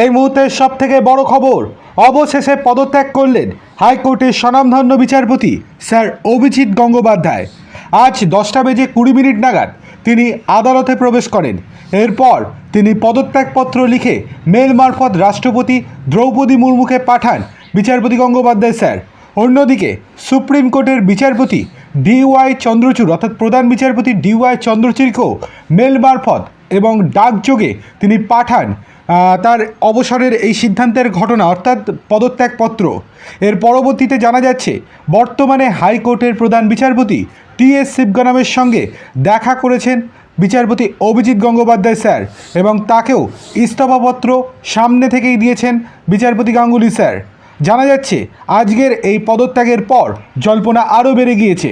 এই মুহূর্তের সব থেকে বড় খবর, অবশেষে পদত্যাগ করলেন হাইকোর্টের স্বনামধন্য বিচারপতি স্যার অভিজিৎ গঙ্গোপাধ্যায়। আজ দশটা বেজে কুড়ি মিনিট নাগাদ তিনি আদালতে প্রবেশ করেন। এরপর তিনি পদত্যাগপত্র লিখে মেল মারফত রাষ্ট্রপতি দ্রৌপদী মুর্মুকে পাঠান বিচারপতি গঙ্গোপাধ্যায় স্যার। অন্যদিকে সুপ্রিম কোর্টের বিচারপতি ডিওয়াই চন্দ্রচূড় অর্থাৎ প্রধান বিচারপতি ডিওয়াই চন্দ্রচূড়কেও মেল মারফত এবং ডাকযোগে তিনি পাঠান তার অবসরের এই সিদ্ধান্তের ঘটনা, অর্থাৎ পদত্যাগপত্র। এর পরবর্তীতে জানা যাচ্ছে, বর্তমানে হাইকোর্টের প্রধান বিচারপতি টি এস শিবগানামের সঙ্গে দেখা করেছেন বিচারপতি অভিজিৎ গঙ্গোপাধ্যায় স্যার এবং তাকেও ইস্তফাপত্র সামনে থেকেই দিয়েছেন বিচারপতি গাঙ্গুলি স্যার। জানা যাচ্ছে, আজকের এই পদত্যাগের পর জল্পনা আরও বেড়ে গিয়েছে।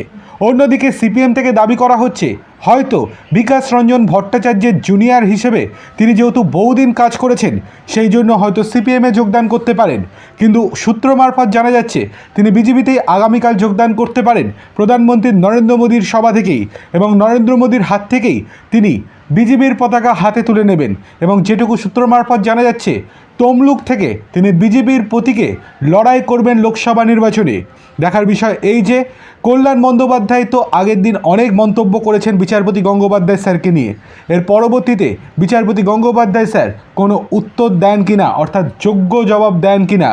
অন্যদিকে সিপিএম থেকে দাবি করা হচ্ছে হয়তো বিকাশ রঞ্জন ভট্টাচার্যের জুনিয়র হিসেবে তিনি যেহেতু বহুদিন কাজ করেছেন, সেই জন্য হয়তো সিপিএমে যোগদান করতে পারেন। কিন্তু সূত্র মারফত জানা যাচ্ছে, তিনি বিজেপিতেই আগামীকাল যোগদান করতে পারেন প্রধানমন্ত্রী নরেন্দ্র মোদীর সভা থেকেই এবং নরেন্দ্র মোদীর হাত থেকেই তিনি বিজেপির পতাকা হাতে তুলে নেবেন এবং যেটুকু সূত্র মারফত জানা যাচ্ছে, তমলুক থেকে তিনি বিজেপির প্রতীকে লড়াই করবেন লোকসভা নির্বাচনে। দেখার বিষয় এই যে, কল্যাণ বন্দ্যোপাধ্যায় তো আগের দিন অনেক মন্তব্য করেছেন বিচারপতি গঙ্গোপাধ্যায় স্যারকে নিয়ে। এর পরবর্তীতে বিচারপতি গঙ্গোপাধ্যায় স্যার কোনো উত্তর দেন কিনা, অর্থাৎ যোগ্য জবাব দেন কিনা,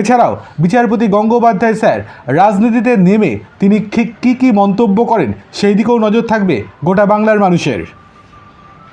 এছাড়াও বিচারপতি গঙ্গোপাধ্যায় স্যার রাজনীতিতে নেমে তিনি ঠিক কী কী মন্তব্য করেন, সেই দিকেও নজর থাকবে গোটা বাংলার মানুষের।